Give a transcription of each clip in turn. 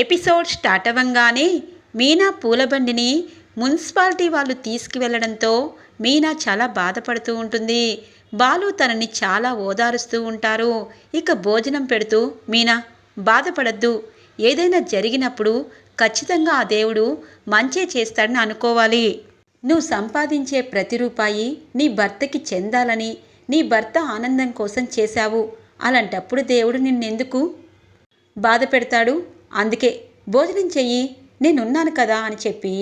Episode start అవ్వంగానే మీనా పూలబండిని municipality వాళ్ళు తీసుకువెళ్ళడంతో మీనా చాలా బాధపడుతూ ఉంటుంది. బాలు తనని చాలా ఓదారుస్తూ ఉంటారు. ఇక భోజనం పెడుతూ మీనా బాధపడద్దు. ఏదైనా జరిగినప్పుడు ఖచ్చితంగా ఆ దేవుడు మంచే చేస్తాడని అనుకోవాలి. నువ్వు సంపాదించే ప్రతి రూపాయి నీ భర్తకి చెందాలని నీ భర్త ఆనందం కోసం చేశావు. అలాంటప్పుడు దేవుడు నిన్నెందుకు బాధ పెడతాడు? అందుకే భోజనం చెయ్యి నేనున్నాను కదా అని చెప్పి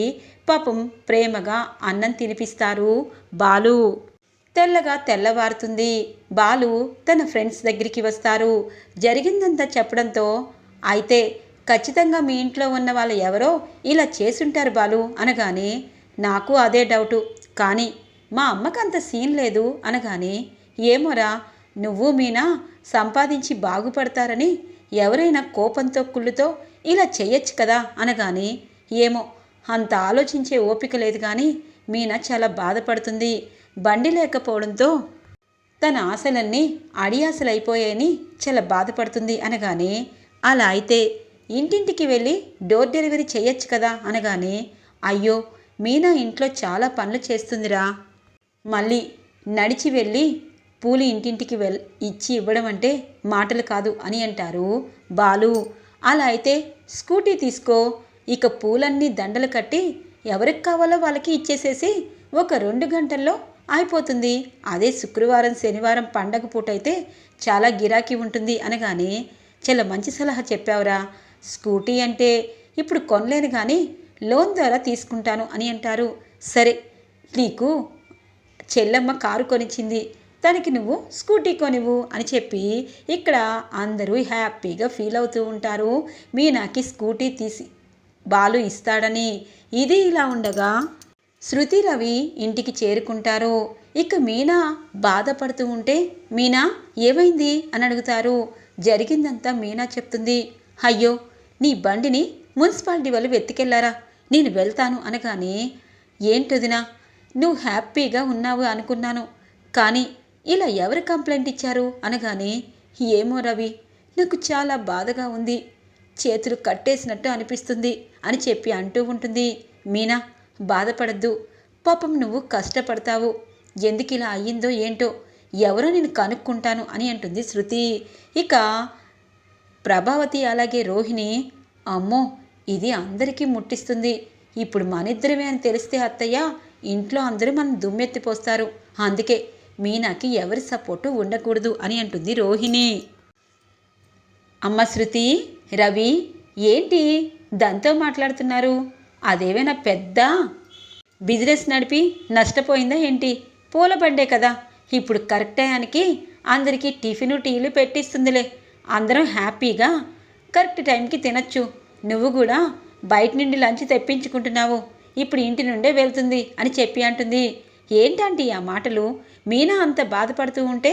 పాపం ప్రేమగా అన్నం తినిపిస్తారు బాలు. తెల్లగా తెల్లవారుతుంది. బాలు తన ఫ్రెండ్స్ దగ్గరికి వస్తారు. జరిగిందంతా చెప్పడంతో అయితే ఖచ్చితంగా మీ ఇంట్లో ఉన్న వాళ్ళు ఎవరో ఇలా చేసుంటారు బాలు అనగానే నాకు అదే డౌటు. కానీ మా అమ్మకు అంత సీన్ లేదు అనగానే ఏమోరా నువ్వు మీనా సంపాదించి బాగుపడతారని ఎవరైనా కోపంతో కుళ్ళుతో ఇలా చేయొచ్చు కదా అనగానే ఏమో అంత ఆలోచించే ఓపిక లేదు కానీ మీనా చాలా బాధపడుతుంది. బండి లేకపోవడంతో తన ఆశలన్నీ అడియాసలైపోయాయని చాలా బాధపడుతుంది అనగానే అలా అయితే ఇంటింటికి వెళ్ళి డోర్ డెలివరీ చేయొచ్చు కదా అనగానే అయ్యో మీనా ఇంట్లో చాలా పనులు చేస్తుందిరా. మళ్ళీ నడిచి వెళ్ళి పూలు ఇంటింటికి వెల్ ఇచ్చి ఇవ్వడం అంటే మాటలు కాదు అని అంటారు. బాలు అలా అయితే స్కూటీ తీసుకో. ఇక పూలన్నీ దండలు కట్టి ఎవరికి కావాలో వాళ్ళకి ఇచ్చేసేసి ఒక రెండు గంటల్లో అయిపోతుంది. అదే శుక్రవారం శనివారం పండగ పూట అయితే చాలా గిరాకీ ఉంటుంది అనగానే చాలా మంచి సలహా చెప్పావురా. స్కూటీ అంటే ఇప్పుడు కొనలేను కానీ లోన్ ద్వారా తీసుకుంటాను అని అంటారు. సరే నీకు చెల్లమ్మ కారు కొనిచ్చింది. తనకి నువ్వు స్కూటీ కొనివ్వు అని చెప్పి ఇక్కడ అందరూ హ్యాపీగా ఫీల్ అవుతూ ఉంటారు. మీనాకి స్కూటీ తీసి బాలు ఇస్తాడని. ఇది ఇలా ఉండగా శృతి రవి ఇంటికి చేరుకుంటారు. ఇక మీనా బాధపడుతూ ఉంటే మీనా ఏమైంది? అని అడుగుతారు. జరిగిందంతా మీనా చెప్తుంది. అయ్యో నీ బండిని మున్సిపాలిటీ వాళ్ళు వెతికెళ్ళారా? నేను వెళ్తాను అనగానే ఏంటొదినా నువ్వు హ్యాపీగా ఉన్నావు అనుకున్నాను. కానీ ఇలా ఎవరు కంప్లైంట్ ఇచ్చారు? అనగానే ఏమో రవి నాకు చాలా బాధగా ఉంది. చేతులు కట్టేసినట్టు అనిపిస్తుంది అని చెప్పి అంటూ ఉంటుంది. మీనా బాధపడద్దు. పాపం నువ్వు కష్టపడతావు. ఎందుకు ఇలా అయ్యిందో ఏంటో ఎవరో నేను కనుక్కుంటాను అని అంటుంది శృతి. ఇక ప్రభావతి అలాగే రోహిణి అమ్మో ఇది అందరికీ ముట్టిస్తుంది. ఇప్పుడు మనిద్దరమే అని తెలిస్తే అత్తయ్య ఇంట్లో అందరూ మనం దుమ్మెత్తిపోస్తారు. అందుకే మీనాకి ఎవరి సపోర్టు ఉండకూడదు అని అంటుంది రోహిణి. అమ్మ శృతి రవి ఏంటి దాంతో మాట్లాడుతున్నారు? అదేమైనా పెద్ద బిజినెస్ నడిపి నష్టపోయిందా ఏంటి? పూల బండే కదా. ఇప్పుడు కరెక్ట్ టయానికి అందరికీ టిఫిన్ టీలు పెట్టిస్తుందిలే. అందరం హ్యాపీగా కరెక్ట్ టైంకి తినచ్చు. నువ్వు కూడా బయట నుండి లంచ్ తెప్పించుకుంటున్నావు. ఇప్పుడు ఇంటి నుండే వెళ్తుంది అని చెప్పి అంటుంది. ఏంటంటే ఆ మాటలు? మీనా అంత బాధపడుతూ ఉంటే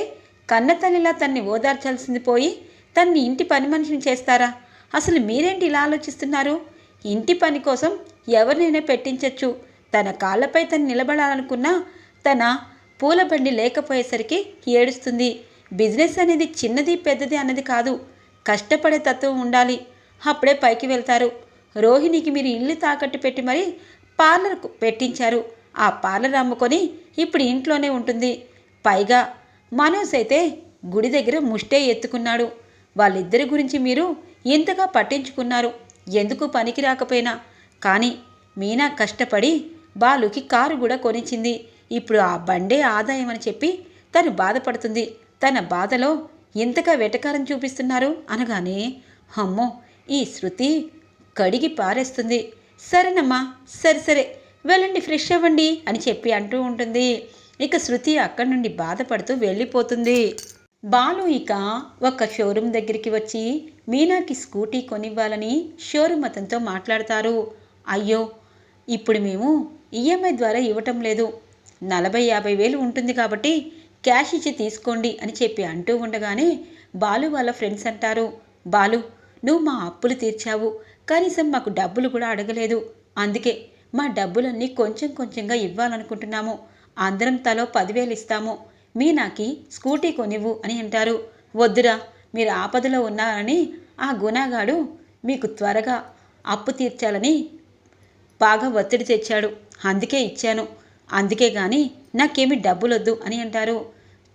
కన్నతల్లిలా తన్ని ఓదార్చాల్సింది పోయి తన్ని ఇంటి పని మనిషిని చేస్తారా? అసలు మీరేంటి ఇలా ఆలోచిస్తున్నారు? ఇంటి పని కోసం ఎవరినైనా పెట్టించవచ్చు తన కాళ్ళపై తను నిలబడాలనుకున్నా తన పూల బండి లేకపోయేసరికి ఏడుస్తుంది. బిజినెస్ అనేది చిన్నది పెద్దది అన్నది కాదు. కష్టపడే తత్వం ఉండాలి. అప్పుడే పైకి వెళ్తారు. రోహిణికి మీరు ఇల్లు తాకట్టు పెట్టి మరి పార్లర్కు పెట్టించారు. ఆ పార్లర్ అమ్ముకొని ఇప్పుడు ఇంట్లోనే ఉంటుంది. పైగా మనోజ్ అయితే గుడి దగ్గర ముష్టే ఎత్తుకున్నాడు. వాళ్ళిద్దరి గురించి మీరు ఇంతగా పట్టించుకున్నారు? ఎందుకు పనికి రాకపోయినా? కానీ మీనా కష్టపడి బాలుకి కారు కూడా కొనిచ్చింది. ఇప్పుడు ఆ బండే ఆదాయం అని చెప్పి తను బాధపడుతుంది. తన బాధలో ఇంతగా వెటకారం చూపిస్తున్నారు అనగానే అమ్మో ఈ శృతి కడిగి పారేస్తుంది. సరేనమ్మా సరే సరే. వెళ్ళండి ఫ్రెష్ అవ్వండి అని చెప్పి అంటూ ఉంటుంది. ఇక శృతి అక్కడి నుండి బాధపడుతూ వెళ్ళిపోతుంది. బాలు ఇక ఒక షోరూమ్ దగ్గరికి వచ్చి మీనాకి స్కూటీ కొనివ్వాలని షోరూమ్ అతనితో మాట్లాడతారు. అయ్యో ఇప్పుడు మేము ఈఎంఐ ద్వారా ఇవ్వటం లేదు. నలభై యాభై వేలు ఉంటుంది కాబట్టి క్యాష్ ఇచ్చి తీసుకోండి అని చెప్పి అంటూ ఉండగానే బాలు వాళ్ళ ఫ్రెండ్స్ అంటారు బాలు నువ్వు మా అప్పులు తీర్చావు. కనీసం మాకు డబ్బులు కూడా అడగలేదు. అందుకే మా డబ్బులన్నీ కొంచెం కొంచెంగా ఇవ్వాలనుకుంటున్నాము. అందరం తలో పదివేలు ఇస్తాము. మీ నాకి స్కూటీ కొనివ్వు అని అంటారు. వద్దురా మీరు ఆపదలో ఉన్నారని ఆ గుణాగాడు మీకు త్వరగా అప్పు తీర్చాలని బాగా ఒత్తిడి తెచ్చాడు. అందుకే ఇచ్చాను. అందుకే గాని నాకేమి డబ్బులొద్దు అని అంటారు.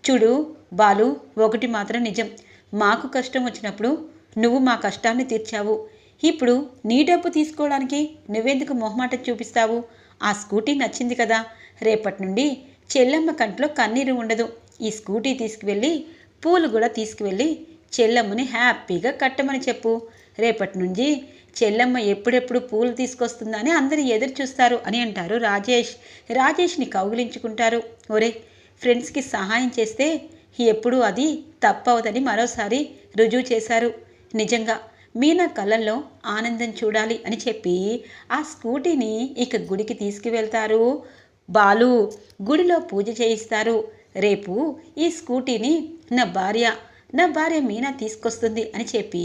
చూడు బాలు ఒకటి మాత్రం నిజం. మాకు కష్టం వచ్చినప్పుడు నువ్వు మా కష్టాన్ని తీర్చావు. ఇప్పుడు నీ డబ్బు తీసుకోవడానికి నువ్వెందుకు మొహమాట చూపిస్తావు? ఆ స్కూటీ నచ్చింది కదా. రేపటి నుండి చెల్లమ్మ కంట్లో కన్నీరు ఉండదు. ఈ స్కూటీ తీసుకువెళ్ళి పూలు కూడా తీసుకువెళ్ళి చెల్లమ్మని హ్యాపీగా కట్టమని చెప్పు. రేపటి నుంచి చెల్లమ్మ ఎప్పుడెప్పుడు పూలు తీసుకొస్తుందని అందరూ ఎదురు చూస్తారు అని అంటారు రాజేష్. రాజేష్ని కౌగిలించుకుంటారు. ఒరే ఫ్రెండ్స్కి సహాయం చేస్తే ఎప్పుడూ అది తప్పవదని మరోసారి రుజువు చేశారు. నిజంగా మీనా కళ్ళల్లో ఆనందం చూడాలి అని చెప్పి ఆ స్కూటీని ఇక గుడికి తీసుకువెళ్తారు. బాలు గుడిలో పూజ చేయిస్తారు. రేపు ఈ స్కూటీని నా భార్య నా భార్య మీనా తీసుకొస్తుంది అని చెప్పి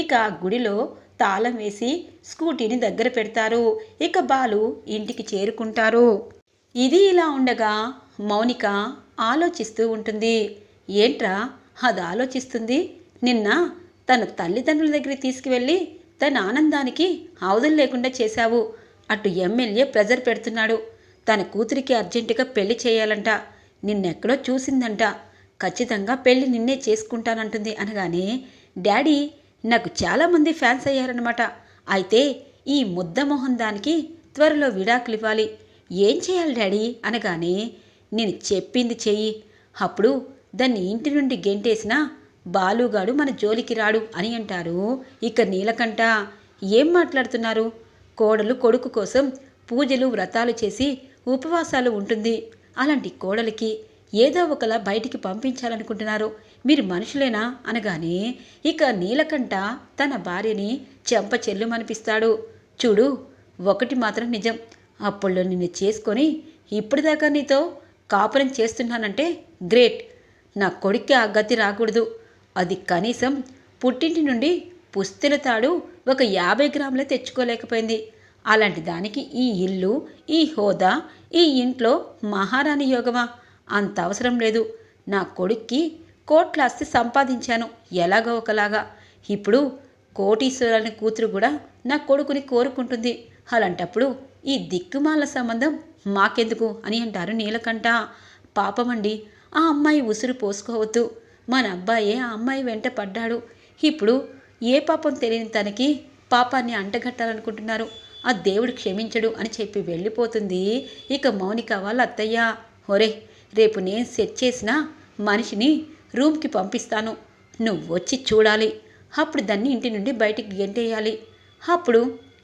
ఇక ఆ గుడిలో తాళం వేసి స్కూటీని దగ్గర పెడతారు. ఇక బాలు ఇంటికి చేరుకుంటారు. ఇది ఇలా ఉండగా మౌనిక ఆలోచిస్తూ ఉంటుంది. ఏంట్రా అది ఆలోచిస్తుంది? నిన్న తన తల్లిదండ్రుల దగ్గరికి తీసుకువెళ్ళి తన ఆనందానికి ఆవుదలు లేకుండా చేశావు అటు ఎమ్మెల్యే ప్రెజర్ పెడుతున్నాడు. తన కూతురికి అర్జెంటుగా పెళ్ళి చేయాలంట. నిన్నెక్కడో చూసిందంట. ఖచ్చితంగా పెళ్ళి నిన్నే చేసుకుంటానంటుంది అనగానే డాడీ నాకు చాలామంది ఫ్యాన్స్ అయ్యారనమాట అయితే ఈ ముద్దమోహన్ దానికి త్వరలో విడాకులు ఇవ్వాలి. ఏం చేయాలి డాడీ? అనగానే నేను చెప్పింది చెయ్యి. అప్పుడు దాన్ని ఇంటి నుండి గెంటేసినా బాలుగాడు మన జోలికి రాడు అని అంటారు. ఇక నీలకంఠ ఏం మాట్లాడుతున్నారు? కోడలు కొడుకు కోసం పూజలు వ్రతాలు చేసి ఉపవాసాలు ఉంటుంది. అలాంటి కోడలికి ఏదో ఒకలా బయటికి పంపించాలనుకుంటున్నారు. మీరు మనుషులేనా? అనగానే ఇక నీలకంఠ తన భార్యని చెంప చెల్లుమనిపిస్తాడు. చూడు ఒకటి మాత్రం నిజం. అప్పుడు నిన్ను చేసుకొని ఇప్పటిదాకా నీతో కాపురం చేస్తున్నానంటే గ్రేట్. నా కొడుక్కి ఆ గతి రాకూడదు. అది కనీసం పుట్టింటి నుండి పుస్తెల తాడు ఒక యాభై గ్రాములే తెచ్చుకోలేకపోయింది. అలాంటి దానికి ఈ ఇల్లు ఈ హోదా ఈ ఇంట్లో మహారాణి యోగమా? అంత అవసరం లేదు. నా కొడుక్కి కోట్లాస్తి సంపాదించాను ఎలాగో ఒకలాగా. ఇప్పుడు కోటీశ్వరాని కూతురు కూడా నా కొడుకుని కోరుకుంటుంది. అలాంటప్పుడు ఈ దిక్కుమాల సంబంధం మాకెందుకు అని అంటారు నీలకంఠ. పాపమండి ఆ అమ్మాయి ఉసురు పోసుకోవద్దు. మన అబ్బాయే ఆ అమ్మాయి వెంట పడ్డాడు. ఇప్పుడు ఏ పాపం తెలియని తనకి పాపాన్ని అంటగట్టాలనుకుంటున్నారు. ఆ దేవుడు క్షమించడు అని చెప్పి వెళ్ళిపోతుంది. ఇక మౌనిక వాళ్ళ అత్తయ్య. ఒరే రేపు నేను సెట్ చేసిన మనిషిని రూమ్కి పంపిస్తాను. నువ్వు వచ్చి చూడాలి. అప్పుడు దాన్ని ఇంటి నుండి బయటికి గెంటేయాలి. అప్పుడు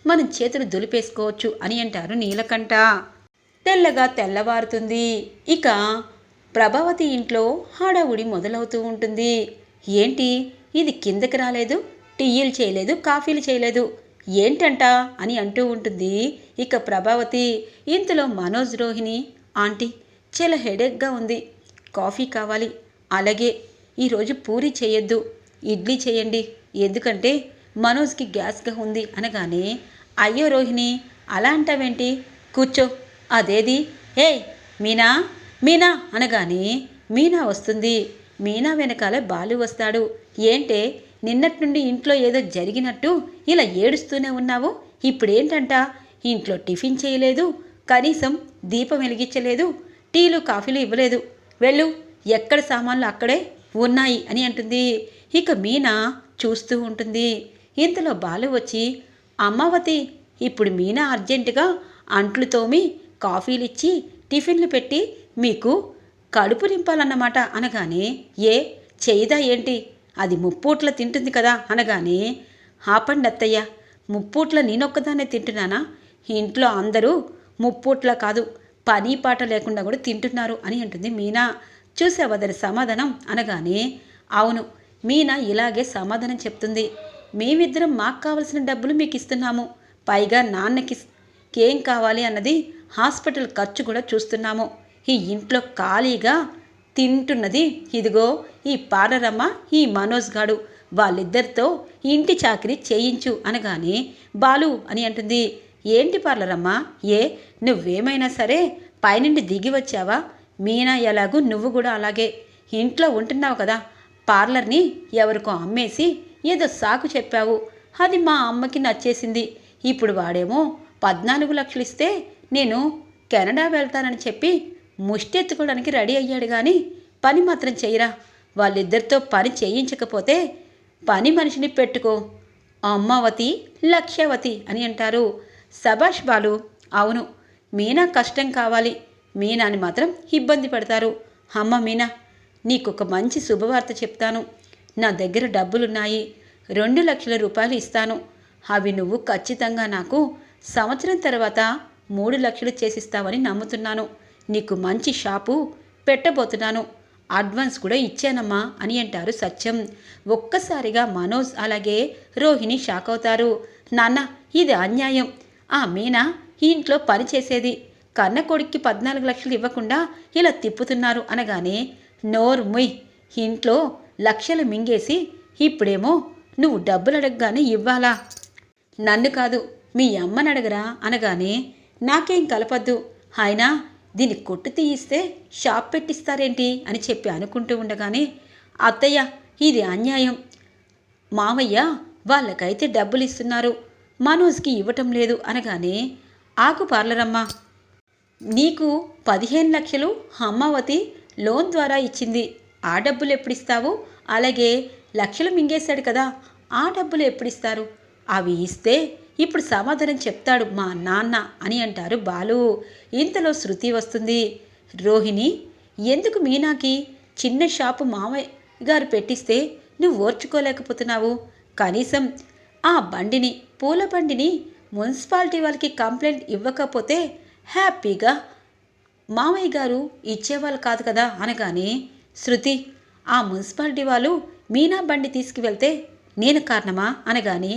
మనం చేతులు దులిపేసుకోవచ్చు అని అంటారు నీలకంఠ. తెల్లగా తెల్లవారుతుంది. ఇక ప్రభావతి ఇంట్లో హడావుడి మొదలవుతూ ఉంటుంది. ఏంటి? ఇది కిందకి రాలేదు టీయీలు చేయలేదు కాఫీలు చేయలేదు. ఏంటంట? అని అంటూ ఉంటుంది. ఇక ప్రభావతి ఇంతలో మనోజ్ రోహిణి ఆంటీ చాలా హెడేక్గా ఉంది. కాఫీ కావాలి. అలాగే ఈరోజు పూరి చేయొద్దు. ఇడ్లీ చేయండి. ఎందుకంటే మనోజ్కి గ్యాస్గా ఉంది అనగానే అయ్యో రోహిణి అలా అంటావేంటి? కూర్చో. అదేది? ఏయ్ మీనా మీనా అనగానే మీనా వస్తుంది. మీనా వెనకాల బాలు వస్తాడు. ఏంటే నిన్నటి నుండి ఇంట్లో ఏదో జరిగినట్టు ఇలా ఏడుస్తూనే ఉన్నావు? ఇప్పుడేంటంట? ఇంట్లో టిఫిన్ చేయలేదు. కనీసం దీపం వెలిగించలేదు. టీలు కాఫీలు ఇవ్వలేదు. వెళ్ళు ఎక్కడ సామాన్లు అక్కడే ఉన్నాయి అని అంటుంది. ఇక మీనా చూస్తూ ఉంటుంది. ఇంతలో బాలు వచ్చి అమ్మావతి ఇప్పుడు మీనా అర్జెంటుగా అంట్లు తోమి కాఫీలు ఇచ్చి టిఫిన్లు పెట్టి మీకు కడుపు నింపాలన్నమాట అనగానే ఏ చేయదా ఏంటి? అది ముప్పూట్ల తింటుంది కదా అనగానే ఆపండి అత్తయ్య ముప్పూట్ల నేనొక్కదాన్నే తింటున్నానా? ఇంట్లో అందరూ ముప్పూట్ల కాదు పని పాట లేకుండా కూడా తింటున్నారు అని అంటుంది మీనా. చూసావా దాని సమాధానం? అనగానే అవును మీనా ఇలాగే సమాధానం చెప్తుంది. మేమిద్దరం మాకు కావలసిన డబ్బులు మీకు ఇస్తున్నాము. పైగా నాన్నకి ఏం కావాలి అన్నది హాస్పిటల్ ఖర్చు కూడా చూస్తున్నాము. ఈ ఇంట్లో ఖాళీగా తింటున్నది. ఇదిగో ఈ పార్లరమ్మ ఈ మనోజ్ గాడు. వాళ్ళిద్దరితో ఇంటి చాకరీ చేయించు అనగానే బాలు అని అంటుంది. ఏంటి పార్లరమ్మ? ఏ నువ్వేమైనా సరే పైనుండి దిగి వచ్చావా? మీనా ఎలాగూ నువ్వు కూడా అలాగే. ఇంట్లో ఉంటున్నావు కదా. పార్లర్ని ఎవరికో అమ్మేసి ఏదో సాకు చెప్పావు. అది మా అమ్మకి నచ్చేసింది. ఇప్పుడు వాడేమో పద్నాలుగు లక్షలు ఇస్తే నేను కెనడా వెళ్తానని చెప్పి ముష్టెత్తుకోవడానికి రెడీ అయ్యాడు కానీ పని మాత్రం చేయరా. వాళ్ళిద్దరితో పని చేయించకపోతే పని మనిషిని పెట్టుకో. అమ్మావతి లక్ష్యవతి అని అంటారు. సభాష్ బాలు అవును మీనా కష్టం కావాలి. మీనాని మాత్రం ఇబ్బంది పడతారు. అమ్మ మీనా నీకొక మంచి శుభవార్త చెప్తాను. నా దగ్గర డబ్బులున్నాయి. రెండు లక్షల రూపాయలు ఇస్తాను. అవి నువ్వు ఖచ్చితంగా నాకు సంవత్సరం తర్వాత మూడు లక్షలు చేసిస్తావని నమ్ముతున్నాను. నీకు మంచి షాపు పెట్టబోతున్నాను. అడ్వాన్స్ కూడా ఇచ్చానమ్మా అని అంటారు సత్యం. ఒక్కసారిగా మనోజ్ అలాగే రోహిణి షాక్ అవుతారు. నాన్న ఇది అన్యాయం. ఆ మీనా ఈ ఇంట్లో పని చేసేది. కన్న కొడుక్కి పద్నాలుగు లక్షలు ఇవ్వకుండా ఇలా తిప్పుతున్నారు అనగానే నోర్ ముయ్. ఇంట్లో లక్షలు మింగేసి ఇప్పుడేమో నువ్వు డబ్బులు అడగగానే ఇవ్వాలా? నన్ను కాదు మీ అమ్మని అడగరా అనగానే నాకేం కలపద్దు. అయినా దీన్ని కొట్టు తీయిస్తే షాప్ పెట్టిస్తారేంటి అని చెప్పి అనుకుంటూ ఉండగానే అత్తయ్య ఇది అన్యాయం. మావయ్య వాళ్ళకైతే డబ్బులు ఇస్తున్నారు మనోజ్కి ఇవ్వటం లేదు అనగానే ఆకు పార్లరమ్మా. నీకు పదిహేను లక్షలు అమ్మావతి లోన్ ద్వారా ఇచ్చింది. ఆ డబ్బులు ఎప్పుడు ఇస్తావు అలాగే లక్షలు మింగేశాడు కదా ఆ డబ్బులు ఎప్పుడు ఇస్తారు అవి ఇస్తే ఇప్పుడు సమాధానం చెప్తాడు మా నాన్న అని అంటారు బాలు. ఇంతలో శృతి వస్తుంది. రోహిణి ఎందుకు మీనాకి చిన్న షాపు మామయ్య గారు పెట్టిస్తే నువ్వు ఓర్చుకోలేకపోతున్నావు? కనీసం ఆ బండిని పూల బండిని మున్సిపాలిటీ వాళ్ళకి కంప్లైంట్ ఇవ్వకపోతే హ్యాపీగా మామయ్య గారు ఇచ్చేవాళ్ళు కాదు కదా అనగానే శృతి ఆ మున్సిపాలిటీ వాళ్ళు మీనా బండి తీసుకువెళ్తే నేను కారణమా అనగానే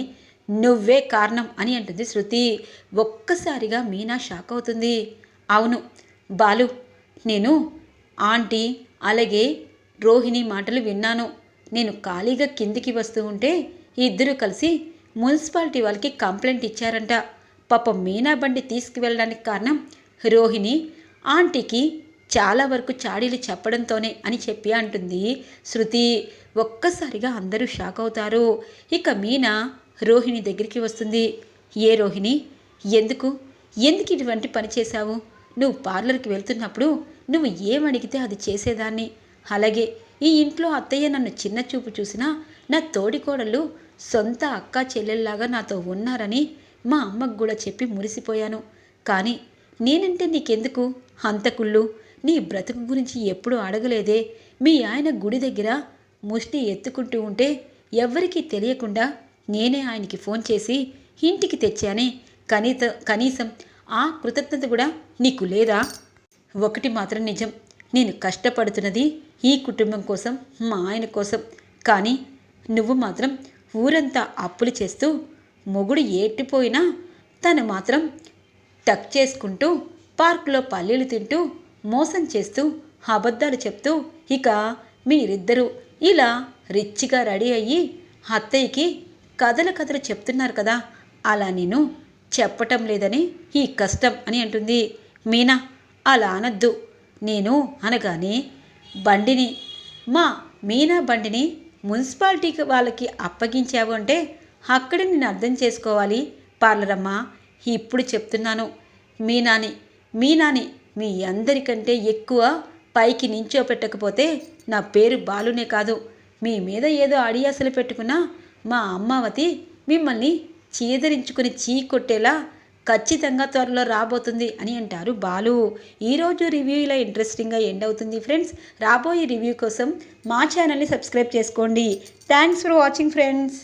నువ్వే కారణం అని అంటుంది శృతి. ఒక్కసారిగా మీనా షాక్ అవుతుంది. అవును బాలు నేను ఆంటీ అలాగే రోహిణి మాటలు విన్నాను. నేను ఖాళీగా కిందికి వస్తూ ఉంటే ఇద్దరు కలిసి మున్సిపాలిటీ వాళ్ళకి కంప్లైంట్ ఇచ్చారంట. పాపం మీనా బండి తీసుకువెళ్ళడానికి కారణం రోహిణి. ఆంటీకి చాలా వరకు చాడీలు చెప్పడంతోనే అని చెప్పి అంటుంది శృతి. ఒక్కసారిగా అందరూ షాక్ అవుతారు. ఇక మీనా రోహిణి దగ్గరికి వస్తుంది. ఏ రోహిణి ఎందుకు? ఎందుకు ఇటువంటి పని చేశావు? నువ్వు పార్లర్కి వెళ్తున్నప్పుడు నువ్వు ఏమడిగితే అది చేసేదాన్ని. అలాగే ఈ ఇంట్లో అత్తయ్య నన్ను చిన్న చూపు చూసినా నా తోడికోడళ్ళు సొంత అక్క చెల్లెల్లాగా నాతో ఉన్నారని మా అమ్మకు కూడా చెప్పి మురిసిపోయాను. కానీ నేనంటే నీకెందుకు? హంతకుళ్ళు నీ బ్రతుకు గురించి ఎప్పుడూ అడగలేదే. మీ ఆయన గుడి దగ్గర ముష్టి ఎత్తుకుంటూ ఉంటే ఎవ్వరికీ తెలియకుండా నేనే ఆయనకి ఫోన్ చేసి ఇంటికి తెచ్చానే. కనీత కనీసం ఆ కృతజ్ఞత కూడా నీకు లేదా? ఒకటి మాత్రం నిజం. నేను కష్టపడుతున్నది ఈ కుటుంబం కోసం మా ఆయన కోసం. కానీ నువ్వు మాత్రం ఊరంతా అప్పులు చేస్తూ మొగుడు ఏటిపోయినా తను మాత్రం టక్ చేసుకుంటూ పార్కులో పల్లీలు తింటూ మోసం చేస్తూ అబద్ధాలు చెప్తూ ఇక మీరిద్దరూ ఇలా రిచ్గా రెడీ అయ్యి అత్తయ్యకి కథల కథలు చెప్తున్నారు కదా. అలా నేను చెప్పటం లేదని ఈ కష్టం అని అంటుంది. మీనా అలా అనద్దు. నేను అనగానే బండిని మా మీనా బండిని మున్సిపాలిటీకి వాళ్ళకి అప్పగించావు అంటే అక్కడ నేను అర్థం చేసుకోవాలి. పార్లరమ్మ ఇప్పుడు చెప్తున్నాను. మీనాని మీనాని మీ అందరికంటే ఎక్కువ పైకి నించో పెట్టకపోతే నా పేరు బాలునే కాదు. మీ మీద ఏదో అడియాసలు పెట్టుకున్నా మా అమ్మావతి మిమ్మల్ని చీదరించుకుని చీ కొట్టేలా ఖచ్చితంగా త్వరలో రాబోతుంది అని అంటారు బాలు. ఈరోజు రివ్యూ ఇలా ఇంట్రెస్టింగ్గా ఎండ్ అవుతుంది ఫ్రెండ్స్. రాబోయే రివ్యూ కోసం మా ఛానల్ని సబ్స్క్రైబ్ చేసుకోండి. Thanks for watching friends.